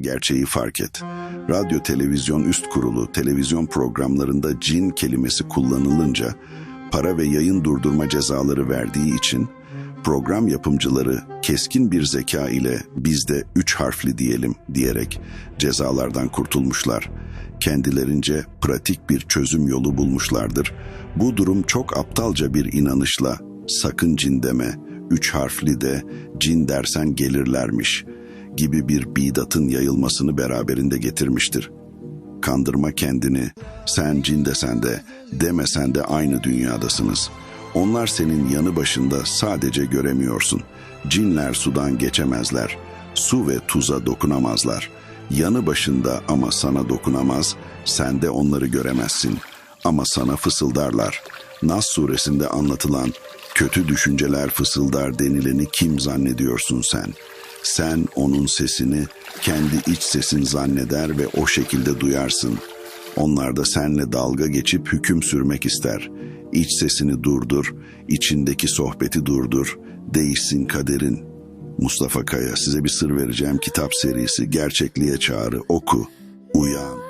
Gerçeği fark et. Radyo televizyon üst kurulu televizyon programlarında cin kelimesi kullanılınca para ve yayın durdurma cezaları verdiği için program yapımcıları keskin bir zeka ile biz de üç harfli diyelim diyerek cezalardan kurtulmuşlar. Kendilerince pratik bir çözüm yolu bulmuşlardır. Bu durum çok aptalca bir inanışla sakın cin deme, üç harfli de cin dersen gelirlermiş gibi bir bidatın yayılmasını beraberinde getirmiştir. Kandırma kendini, sen cin desen de demesen de aynı dünyadasınız. Onlar senin yanı başında sadece göremiyorsun. Cinler sudan geçemezler. Su ve tuza dokunamazlar. Yanı başında ama sana dokunamaz, sen de onları göremezsin. Ama sana fısıldarlar. Nas suresinde anlatılan kötü düşünceler fısıldar denileni kim zannediyorsun sen? Sen onun sesini kendi iç sesin zanneder ve o şekilde duyarsın. Onlar da senle dalga geçip hüküm sürmek ister. İç sesini durdur, içindeki sohbeti durdur, değişsin kaderin. Mustafa Kaya size bir sır vereceğim kitap serisi Gerçekliğe Çağrı oku, uyan.